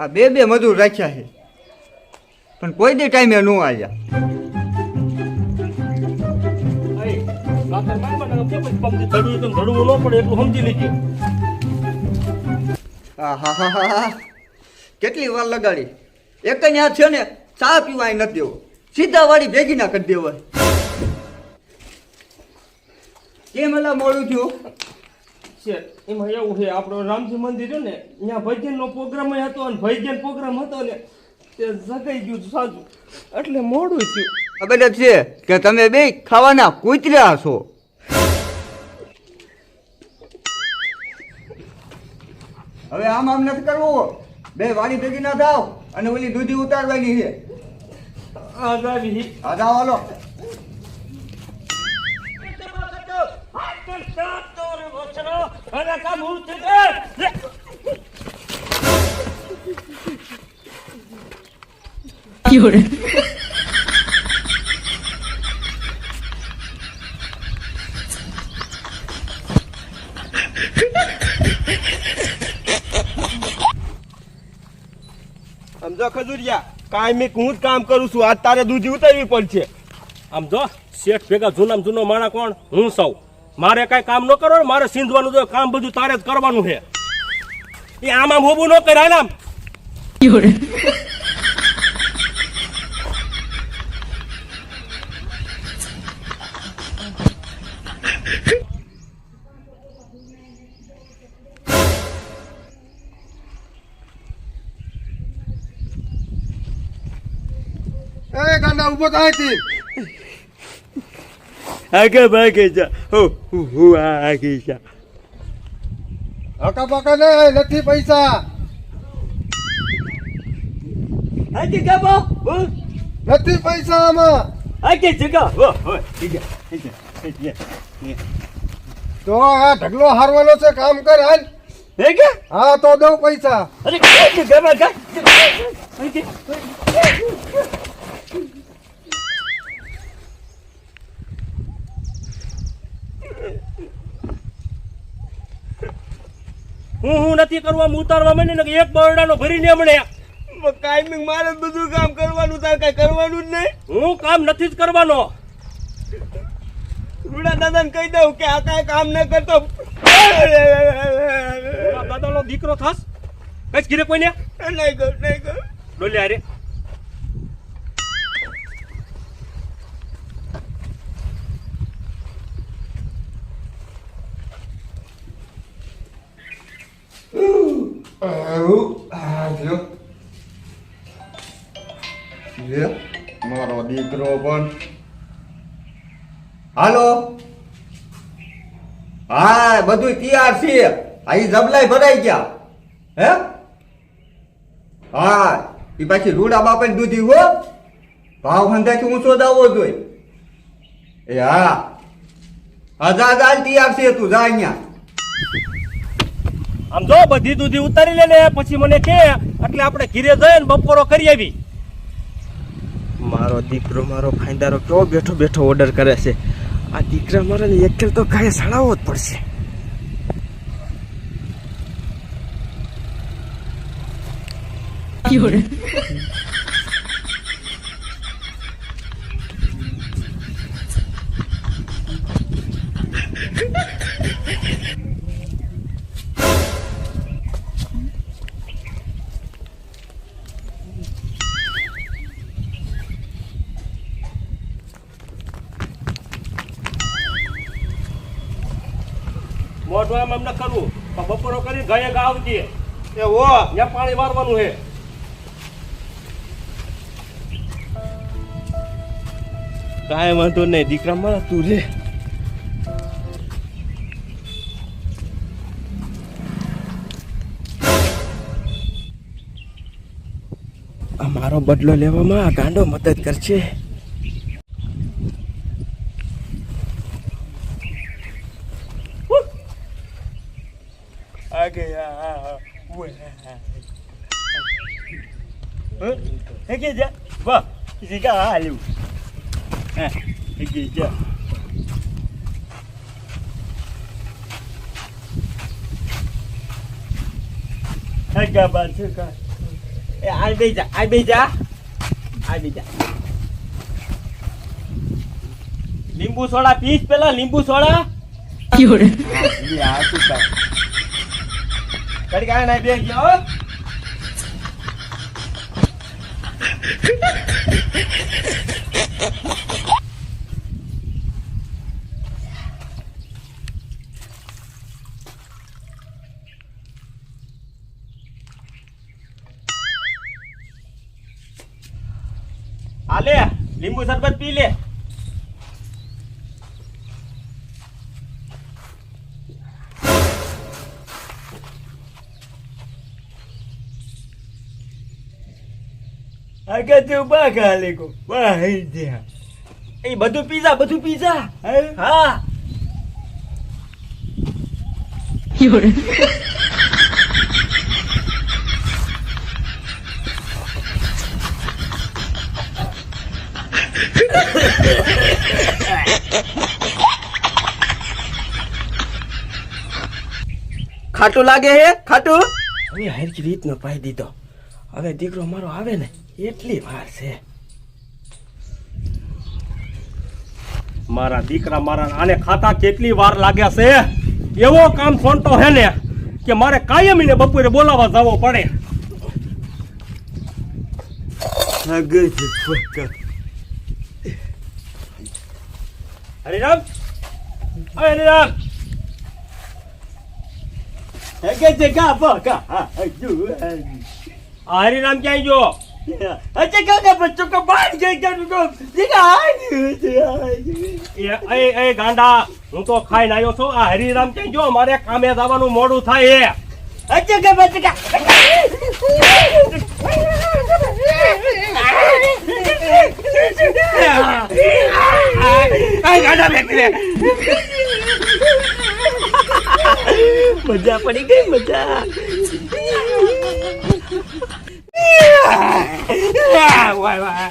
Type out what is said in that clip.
આ બે બે મજૂર રાખ્યા છે. પણ કોઈ દી ટાઈમે ન આવ્યા. ધડવું ન એટલું સમજી લીધી. હા હા હા હા હા કેટલી વાર લગાડી. એક હાથ છે ને ચા પીવાય નથી દેવો. સીધા વાળી ભેગી ના કરી દેવાય. કેમ એલા મોડું થયું? છે. એમાં એવું છે આપણો રામજી મંદિર ને ત્યાં ભજનનો પ્રોગ્રામ હતો અને ભજન પ્રોગ્રામ હતો ને તે જગાઈ ગયું સાચું એટલે મોડું થયું. ખબર છે કે તમે બે ખાવાના કૂતર્યા છો. હવે આમ આમ નથી કરવું. બે વાડી ભેગી ના થાવ અને ઓલી દૂધી ઉતારવાની છે. આ જાઓ હાલો સમજો ખજુરિયા કાયમી હું જ કામ કરું છું આજ તારે દૂધી ઉતારવી પડશે. આમ જો શેઠ ભેગા જૂનામાં જૂનો માણા કોણ? હું સૌ. મારે કાંઈ કામ ન કરો મારે સિંધવાનું તો કામ બધું તારે જ કરવાનું છે. એ આમ આમ હોવું ન કરે આમ. એ ગાંડા ઊભો થાય આગે ભાગે જા હો હું આગે જા હકા બકા ને નથી પૈસા. આગે ગાબો નથી પૈસા આમાં. આગે જગા હો હો ઠીક તો આ ઢગલો હારવાનો છે કામ કર હાલ. હે કે? હા તો દઉં પૈસા. અરે ગાબા ગા હું હું નથી કરવા ઉતારવા મને ને એક બરડાનો ભરીને હમણે કાયમિંગ મારે બધું કામ કરવાનું તાર કઈ કરવાનું જ નહીં? હું કામ નથી જ કરવાનો. રૂડા દાદાને કહી દઉં કે આ કાંઈ કામ ન કરતો. દાદાનો દીકરો થાસ કઈ ઘીરે કોઈને? નહીં કર નહીં ડોલે અરે મારો દીકરો પણ હાલો હા બધું તૈયાર છે. આ ઈ જબલાઈ ભરાઈ ગયા. હે? હા એ પાછી રૂડા બાપાની દૂધી હો. ભાવ હંધાથી ઊંચો દાવો જોઈ. એ હા. હા જા જા તૈયાર છે તું, જા અહીંયા. આમ જો બધી દૂધી ઉતારી લે ને પછી મને કે એટલે આપણે ઘીરે જઈને બપોરો કરી આવી. મારો દીકરો મારો ફાયદારો કેવો બેઠો બેઠો ઓર્ડર કરે છે. આ દીકરા મારે ને એક તો કાંઈ સડાવવો જ પડશે. મોઢું આમ એમને કરવું પણ બપોરો કરી ગાયે ગાવ આવજે એ ઓ ત્યાં પાણી વારવાનું છે કાંઈ વાંધો નહીં દીકરા મારા તું રે. મારો બદલો લેવામાં આ ગાંડો મદદ કરશે આ ગયા લીંબુ સોડા પીસ પેલા લીંબુ સોડા 有人，લે આ કડી કાય ના બે ગયો હો. લે લીંબુ શરબત પી લે. આગળ તું બા ખાલી કો બા હઈ એ બધું પીઝા બધું પીઝા હા? 有人，ખાટું લાગે હે? ખાટું? હવે હરકી રીતનો પાઈ દીધો. હવે દીકરો મારો આવે ને એટલી વાર છે. મારા દીકરા મારા આને ખાતા કેટલી વાર લાગ્યા છે? એવો કામ સોંટો હે ને કે મારે કાયમીને બપોરે બોલાવવા જવો પડે. હરિરામ? હરિરામ. હરિરામ ક્યાંય ગયો? અચ્છા કા કા બચ્ચો કા બાદ ગઈ કા તો? દીકા એ એ એ ગાંડા હું તો ખાઈને આવ્યો છું. આ હરિરામ ક્યાં જો મારે કામે જવાનું મોડું થાય હે. અચ્છા કા બચ્ચો કા આ ગાંડા ફેંકી દે મજા પડી ગઈ મજા. વાહ